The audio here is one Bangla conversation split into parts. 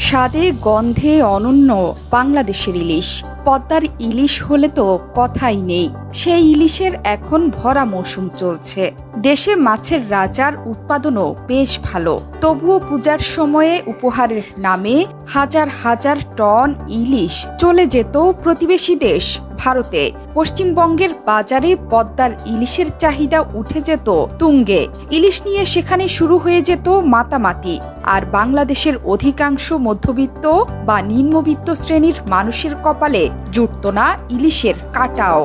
স্বাদে গন্ধে অনন্য বাংলাদেশের ইলিশ। পদ্মার ইলিশ হলে তো কথাই নেই। সেই ইলিশের এখন ভরা মৌসুম চলছে। দেশে মাছের রাজার উৎপাদনও বেশ ভালো। তবুও পূজার সময়ে উপহারের নামে হাজার হাজার টন ইলিশ চলে যেত প্রতিবেশী দেশ। ভারতে পশ্চিমবঙ্গের বাজারে পদ্মার ইলিশের চাহিদা উঠে যেত তুঙ্গে। ইলিশ নিয়ে সেখানে শুরু হয়ে যেত মাতামাতি। আর বাংলাদেশের অধিকাংশ মধ্যবিত্ত বা নিম্নবিত্ত শ্রেণির মানুষের কপালে জুটত না ইলিশের কাটাও।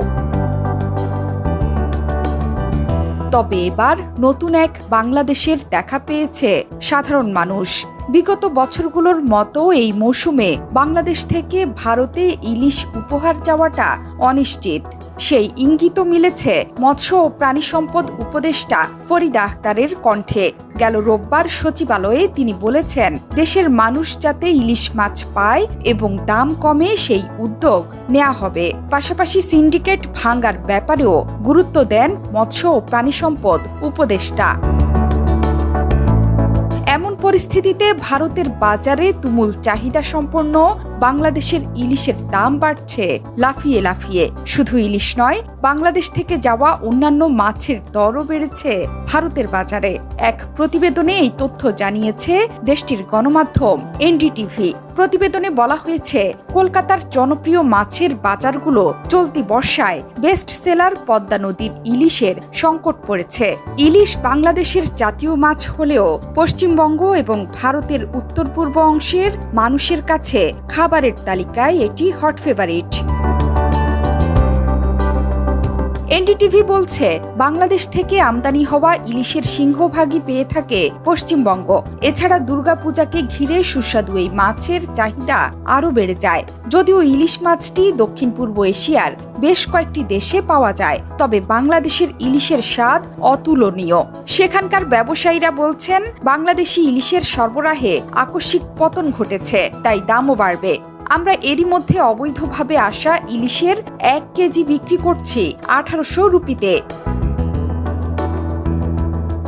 তবে এবার নতুন এক বাংলাদেশের দেখা পেয়েছে সাধারণ মানুষ। বিগত বছরগুলোর মতো এই মৌসুমে বাংলাদেশ থেকে ভারতে ইলিশ উপহার যাওয়াটা অনিশ্চিত। সেই ইঙ্গিতও মিলেছে মৎস্য ও প্রাণী সম্পদ উপদেষ্টা ফরিদা আখতারের কণ্ঠে। গেল রোববার সচিবালয়ে তিনি বলেছেন, দেশের মানুষ যাতে ইলিশ মাছ পায় এবং দাম কমে সেই উদ্যোগ নেওয়া হবে। পাশাপাশি সিন্ডিকেট ভাঙ্গার ব্যাপারেও গুরুত্ব দেন মৎস্য ও প্রাণী সম্পদ উপদেষ্টা। পরিস্থিতিতে ভারতের বাজারে তুমুল চাহিদা সম্পন্ন বাংলাদেশের ইলিশের দাম বাড়ছে লাফিয়ে লাফিয়ে। শুধু ইলিশ নয়, বাংলাদেশ থেকে যাওয়া অন্যান্য মাছের দরও বেড়েছে ভারতের বাজারে। এক প্রতিবেদনে এই তথ্য জানিয়েছে দেশটির গণমাধ্যম এনডিটিভি। প্রতিবেদনে বলা হয়েছে, কলকাতার জনপ্রিয় মাছের বাজারগুলো চলতি বর্ষায় বেস্ট সেলার পদ্মা নদীর ইলিশের সংকট পড়েছে। ইলিশ বাংলাদেশের জাতীয় মাছ হলেও পশ্চিমবঙ্গ এবং ভারতের উত্তর পূর্ব অংশের মানুষের কাছে খাবারের তালিকায় এটি হট ফেভারিট এনডিটিভি বলছে, বাংলাদেশ থেকে আমদানি হওয়া ইলিশের সিংহভাগই পেয়ে থাকে পশ্চিমবঙ্গ। এছাড়া দুর্গাপূজাকে ঘিরে সুস্বাদু এই মাছের চাহিদা আরও বেড়ে যায়। যদিও ইলিশ মাছটি দক্ষিণ পূর্ব এশিয়ার বেশ কয়েকটি দেশে পাওয়া যায়, তবে বাংলাদেশের ইলিশের স্বাদ অতুলনীয়। সেখানকার ব্যবসায়ীরা বলছেন, বাংলাদেশি ইলিশের সরবরাহে আকস্মিক পতন ঘটেছে, তাই দামও বাড়বে। আমরা এরই মধ্যে অবৈধভাবে আসা ইলিশের এক কেজি বিক্রি করছি আঠারোশো রুপিতে।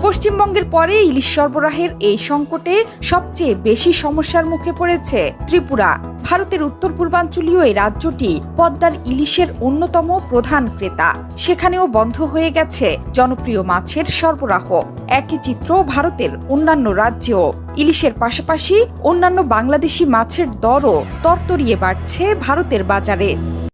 পশ্চিমবঙ্গের পরে ইলিশ সরবরাহের এই সংকটে সবচেয়ে বেশি সমস্যার মুখে পড়েছে ত্রিপুরা। ভারতের উত্তর পূর্বাঞ্চলীয় এই রাজ্যটি পদ্মার ইলিশের অন্যতম প্রধান ক্রেতা। সেখানেও বন্ধ হয়ে গেছে জনপ্রিয় মাছের সরবরাহ। একই চিত্র ভারতের অন্যান্য রাজ্যেও। ইলিশের পাশাপাশি অন্যান্য বাংলাদেশি মাছের দরও তরতরিয়ে বাড়ছে ভারতের বাজারে।